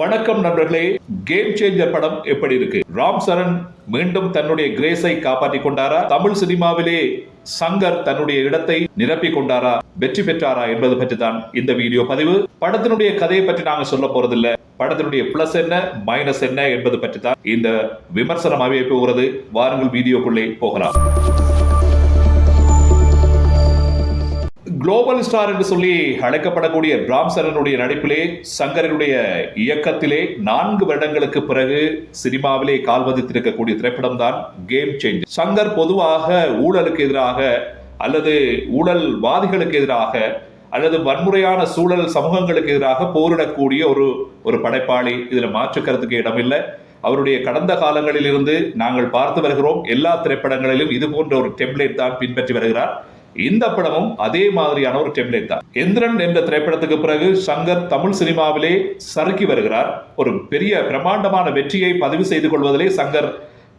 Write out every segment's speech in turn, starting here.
வணக்கம் நண்பர்களே game changer படம் எப்படி இருக்கு? ராம் சரண் மீண்டும் தன்னுடைய கிரேஸை காப்பாற்றிக் கொண்டாரா? தமிழ் சினிமாவிலே சங்கர் தன்னுடைய இடத்தை நிரப்பி கொண்டாரா? வெற்றி பெற்றாரா என்பது பற்றி தான் இந்த வீடியோ பதிவு. படத்தினுடைய கதையை பற்றி நாங்க சொல்ல போறதில்ல. படத்தினுடைய பிளஸ் என்ன மைனஸ் என்ன என்பது பற்றி தான் இந்த விமர்சனம் போகிறது வாருங்கள் வீடியோக்குள்ளே போகலாம். குளோபல் ஸ்டார் என்று சொல்லி அழைக்கப்படக்கூடிய பிராம்சரனுடைய நடிப்பிலே சங்கரனுடைய இயக்கத்திலே நான்கு வருடங்களுக்கு பிறகு சினிமாவிலே கால் பதித்திருக்கக்கூடிய திரைப்படம் தான் கேம் சேஞ்ச் சங்கர் பொதுவாக ஊழலுக்கு எதிராக அல்லது ஊழல்வாதிகளுக்கு எதிராக அல்லது வன்முறையான சூழல் சமூகங்களுக்கு எதிராக போரிடக்கூடிய ஒரு ஒரு படைப்பாளி. இதில் மாற்றுக்கிறதுக்கு இடமில்லை. அவருடைய கடந்த காலங்களிலிருந்து நாங்கள் பார்த்து வருகிறோம். எல்லா திரைப்படங்களிலும் இது போன்ற ஒரு டெம்ப்ளேட் தான் பின்பற்றி வருகிறார். இந்த படமும் அதே மாதிரியான ஒரு டெம்ப்ளேட் தான். எந்திரன் என்ற திரைப்படத்துக்கு பிறகு சங்கர் தமிழ் சினிமாவிலே சறுக்கி வருகிறார். ஒரு பெரிய பிரம்மாண்டமான வெற்றியை பதிவு செய்து கொள்வதிலே சங்கர்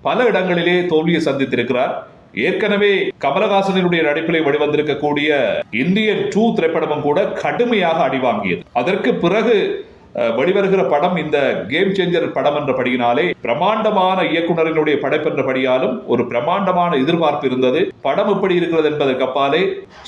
பல இடங்களிலே தோல்வியை சந்தித்திருக்கிறார். ஏற்கனவே கமலஹாசனுடைய நடிப்பிலே வெளிவந்திருக்கக்கூடிய இந்தியன் டூ திரைப்படமும் கூட கடுமையாக அடிவாங்கியது அதற்கு பிறகு வெளிவருகிற படம் இந்த கேம் சேஞ்சர் படம் என்ற படியினாலே பிரமாண்டமான இயக்குனரினுடைய படைப்பு என்றபடியாலும் ஒரு பிரமாண்டமான எதிர்பார்ப்பு இருந்தது. படம் எப்படி இருக்கிறது என்பதற்கு அப்பாலே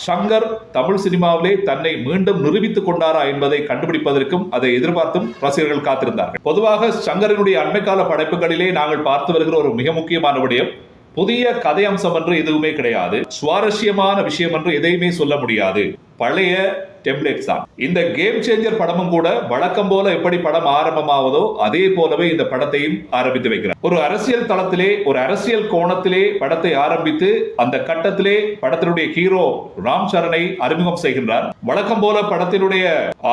சங்கர் தமிழ் சினிமாவிலே தன்னை மீண்டும் நிரூபித்துக் கொண்டாரா என்பதை கண்டுபிடிப்பதற்கும் அதை எதிர்பார்த்தும் ரசிகர்கள் காத்திருந்தார்கள். பொதுவாக சங்கரனுடைய அண்மைக்கால படைப்புகளிலே நாங்கள் பார்த்து வருகிற ஒரு மிக முக்கியமான விடயம் புதிய கதை அம்சம் என்று எதுவுமே கிடையாது. சுவாரஸ்யமான விஷயம் என்று எதையுமே சொல்ல முடியாது. பழைய டெம்ப்ளேட்ஸ் தான். இந்த கேம் சேஞ்சர் படமும் கூட வழக்கம் போல எப்படி படம் ஆரம்பமாவதோ அதே போலவே இந்த படத்தையும் ஆரம்பித்து வைக்கிறார். ஒரு அரசியல் தளத்திலே ஒரு அரசியல் கோணத்திலே படத்தை ஆரம்பித்து அந்த கட்டத்திலே படத்தினுடைய ஹீரோ ராம் சரணை அறிமுகம் செய்கின்றார். வழக்கம் போல படத்தினுடைய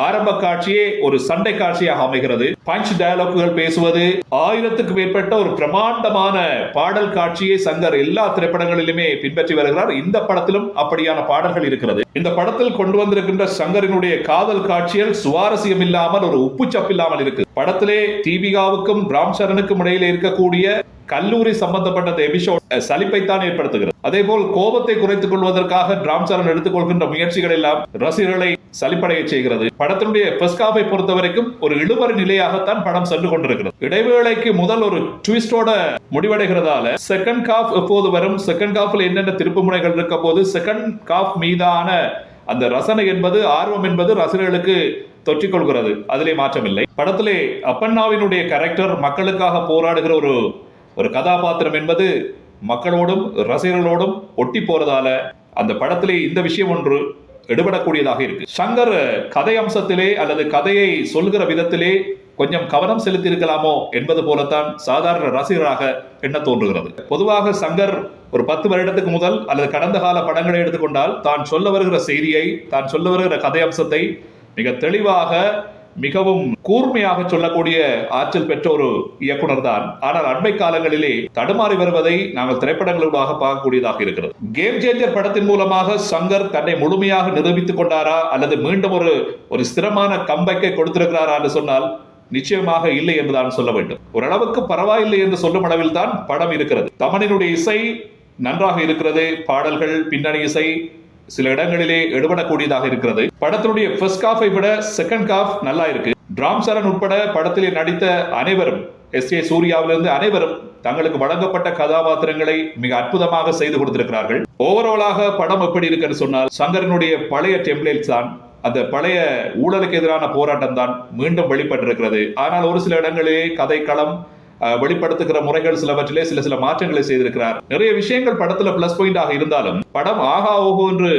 ஆரம்ப காட்சியே ஒரு சண்டை காட்சியாக அமைகிறது. பஞ்ச் டயலாக்குகள் பேசுவது ஆயிரத்துக்கு மேற்பட்ட ஒரு பிரமாண்டமான பாடல் காட்சியை சங்கர் எல்லா திரைப்படங்களிலுமே பின்பற்றி வருகிறார். இந்த படத்திலும் அப்படியான பாடல்கள் இருக்கிறது. இந்த படத்தில் கொண்டு வந்திருக்கின்ற சங்கரினுடைய காதல் காட்சிகள் சுவாரஸ்யம் இல்லாமல் ஒரு உப்பு சப்பில்லாமல் இருக்கு படத்திலே தீபிகாவுக்கும் ராம் சரணுக்கும் இடையில இருக்கக்கூடிய கல்லூரி சம்பந்தப்பட்ட அந்த எபிசோட் சலிப்பைத்தான் ஏற்படுத்துகிறது. அதே போல் கோபத்தை குறைத்துக் கொள்வதற்காக ராம் சரண் எடுத்துக்கொள்கின்ற முயற்சிகள் எல்லாம் ரசிகர்களை சலிப்படைய செய்கிறது. படத்தினுடைய பெஸ்காவை பொறுத்த வரைக்கும் ஒரு இழுபறி நிலையாகத்தான் படம் சென்று கொண்டிருக்கிறது. இடைவேளைக்கு முதல் ஒரு ட்விஸ்டோட முடிவடைகிறதால செகண்ட் காஃப் எப்போது வரும் செகண்ட் காஃப்ல என்னென்ன திருப்பு முனைகள் இருக்க போது செகண்ட் காஃப் மீதான அந்த ரசனை என்பது ஆர்வம் என்பது ரசிகர்களுக்கு தொற்றிக்கொள்கிறது. அதிலே மாற்றமில்லை. படத்திலே அப்பண்ணாவினுடைய கேரக்டர் மக்களுக்காக போராடுகிற ஒரு ஒரு கதாபாத்திரம் என்பது மக்களோடும் ரசிகர்களோடும் ஒட்டி போறதால அந்த படத்திலே இந்த விஷயம் ஒன்று எடுபடக்கூடியதாக இருக்கு. சங்கர் கதை அம்சத்திலே அல்லது கதையை சொல்கிற விதத்திலே கொஞ்சம் கவனம் செலுத்தியிருக்கலாமோ என்பது போலத்தான் சாதாரண ரசிகராக எண்ண தோன்றுகிறது. பொதுவாக சங்கர் ஒரு பத்து வருடத்துக்கு முதல் அல்லது கடந்த கால படங்களை எடுத்துக்கொண்டால் தான் சொல்ல வருகிற செய்தியை தான் சொல்ல வருகிற கதை அம்சத்தை மிக தெளிவாக மிகவும் கூர்மையாக சொல்லக்கூடிய ஆற்றல் பெற்ற ஒரு இயக்குனர் தான். ஆனால் அண்மை காலங்களிலே தடுமாறி வருவதை நாங்கள் திரைப்படங்களூடாக பார்க்கக்கூடியதாக இருக்கிறது. கேம் சேஞ்சர் படத்தின் மூலமாக சங்கர் தன்னை முழுமையாக நிரூபித்துக் கொண்டாரா அல்லது மீண்டும் ஒரு ஒரு ஸ்திரமான கம்பைக்கை கொடுத்திருக்கிறாரா என்று சொன்னால் நிச்சயமாக இல்லை என்று தான் சொல்ல வேண்டும். ஓரளவுக்கு பரவாயில்லை என்று சொல்லும் அளவில் தான் படம் இருக்கிறது. தமனினுடைய இசை நன்றாக இருக்கிறது பாடல்கள் பின்னணி இசை சில இடங்களிலே எடுபடக்கூடியதாக இருக்கிறது. படத்தினுடைய ஃபர்ஸ்ட் காஃபை விட செகண்ட் காஃப் நல்லா இருக்கு. டிராம் சரண் உட்பட படத்திலே நடித்த அனைவரும் எஸ் ஏ சூர்யாவிலிருந்து அனைவரும் தங்களுக்கு வழங்கப்பட்ட கதாபாத்திரங்களை மிக அற்புதமாக செய்து கொடுத்திருக்கிறார்கள். ஓவராலாக படம் எப்படி இருக்குன்னு சொன்னால் சங்கரனுடைய பழைய டெம்ப்ளேட்ஸ் தான் அந்த பழைய ஊழலுக்கு எதிரான போராட்டம் தான் மீண்டும் வெளிப்பட்டிருக்கிறது. ஆனால் ஒரு சில இடங்களிலே கதைக்களம் வெளிப்படுத்துகிற முறைகள் சிலவற்றிலே சில சில மாற்றங்களை செய்திருக்கிறார். நிறைய விஷயங்கள் படத்துல பிளஸ் பாயிண்டாக இருந்தாலும் படம் ஆகா ஓஹோ என்று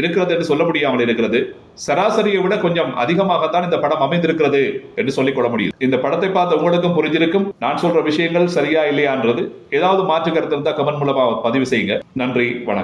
இருக்கிறது என்று சொல்ல முடியாமல் இருக்கிறது. சராசரியை விட கொஞ்சம் அதிகமாகத்தான் இந்த படம் அமைந்திருக்கிறது என்று சொல்லிக் கொள்ள முடியும் இந்த படத்தை பார்த்த உங்களுக்கும் புரிஞ்சிருக்கும். நான் சொல்ற விஷயங்கள் சரியா இல்லையான்றது. ஏதாவது மாற்று கருத்து இருந்தால் கமெண்ட் மூலமா பதிவு செய்யுங்க. நன்றி வணக்கம்.